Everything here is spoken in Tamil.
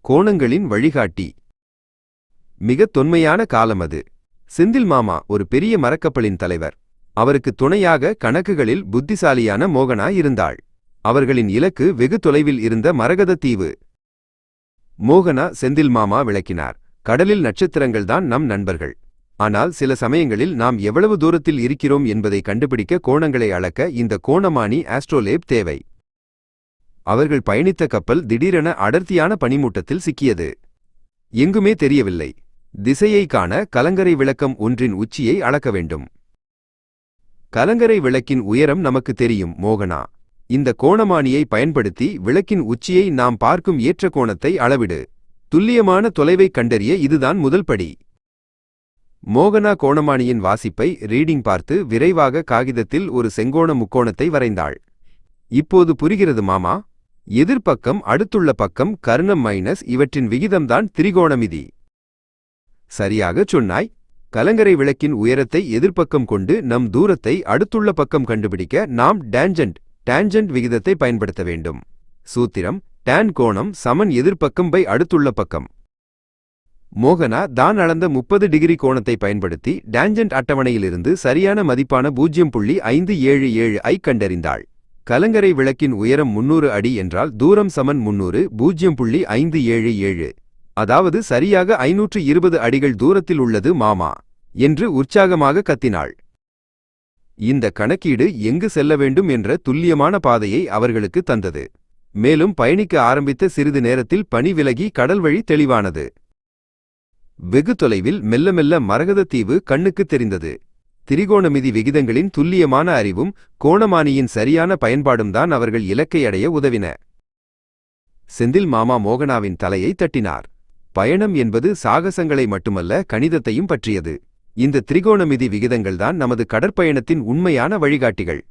கோணங்களின் வழிகாட்டி. மிகத் தொன்மையான காலம் அது. செந்தில் மாமா ஒரு பெரிய மரக்கப்பலின் தலைவர். அவருக்கு துணையாக கணக்குகளில் புத்திசாலியான மோகனா இருந்தாள். அவர்களின் இலக்கு வெகு தொலைவில் இருந்த மரகத தீவு. மோகனா செந்தில் மாமா விளக்கினார். கடலில் நட்சத்திரங்கள்தான் நம் நண்பர்கள். ஆனால் சில சமயங்களில் நாம் எவ்வளவு தூரத்தில் இருக்கிறோம் என்பதை கண்டுபிடிக்க கோணங்களை அளக்க இந்த கோணமானி ஆஸ்ட்ரோலேப் தேவை. அவர்கள் பயணித்த கப்பல் திடீரென அடர்த்தியான பனிமூட்டத்தில் சிக்கியது. எங்குமே தெரியவில்லை. திசையை காண கலங்கரை விளக்கம் ஒன்றின் உச்சியை அளக்க வேண்டும். கலங்கரை விளக்கின் உயரம் நமக்கு தெரியும் மோகனா. இந்த கோணமானியை பயன்படுத்தி விளக்கின் உச்சியை நாம் பார்க்கும் ஏற்ற கோணத்தை அளவிடு. துல்லியமான தொலைவைக் கண்டறிய இதுதான் முதல் படி. மோகனா கோணமானியின் வாசிப்பை ரீடிங் பார்த்து விரைவாக காகிதத்தில் ஒரு செங்கோண முக்கோணத்தை வரைந்தாள். இப்போது புரிகிறது மாமா. எதிர்ப்பக்கம் அடுத்துள்ள பக்கம் கர்ணம் மைனஸ் இவற்றின் விகிதம்தான் திரிகோணமிதி. சரியாகச் சொன்னாய். கலங்கரை விளக்கின் உயரத்தை எதிர்ப்பக்கம் கொண்டு நம் தூரத்தை அடுத்துள்ள பக்கம் கண்டுபிடிக்க நாம் டேஞ்சன்ட் டேஞ்சன்ட் விகிதத்தை பயன்படுத்த வேண்டும். சூத்திரம் டேன் கோணம் சமன் எதிர்ப்பக்கம் பை அடுத்துள்ள பக்கம். மோகனா தான் அளந்த முப்பது டிகிரி கோணத்தை பயன்படுத்தி டேஞ்சன்ட் அட்டவணையிலிருந்து சரியான மதிப்பான பூஜ்ஜியம் புள்ளி ஐந்து ஏழு ஏழு ஐ கண்டறிந்தாள். கலங்கரை விளக்கின் உயரம் முன்னூறு அடி என்றால் தூரம் சமன் முன்னூறு பூஜ்ஜியம் புள்ளி ஐந்து ஏழு ஏழு. அதாவது சரியாக ஐநூற்று இருபது அடிகள் தூரத்தில் உள்ளது மாமா என்று உற்சாகமாக கத்தினாள். இந்த கணக்கீடு எங்கு செல்ல வேண்டும் என்ற துல்லியமான பாதையை அவர்களுக்கு தந்தது. மேலும் பயணிக்க ஆரம்பித்த சிறிது நேரத்தில் பனி விலகி கடல் வழி தெளிவானது. வெகு தொலைவில் மெல்ல மெல்ல மரகதத் தீவு கண்ணுக்கு தெரிந்தது. திரிகோணமிதி விகிதங்களின் துல்லியமான அறிவும் கோணமானியின் சரியான பயன்பாடும் தான் அவர்கள் இலக்கை அடைய உதவின. செந்தில் மாமா மோகனாவின் தலையை தட்டினார். பயணம் என்பது சாகசங்களை மட்டுமல்ல கணிதத்தையும் பற்றியது. இந்த திரிகோணமிதி விகிதங்கள்தான் நமது கடற்பயணத்தின் உண்மையான வழிகாட்டிகள்.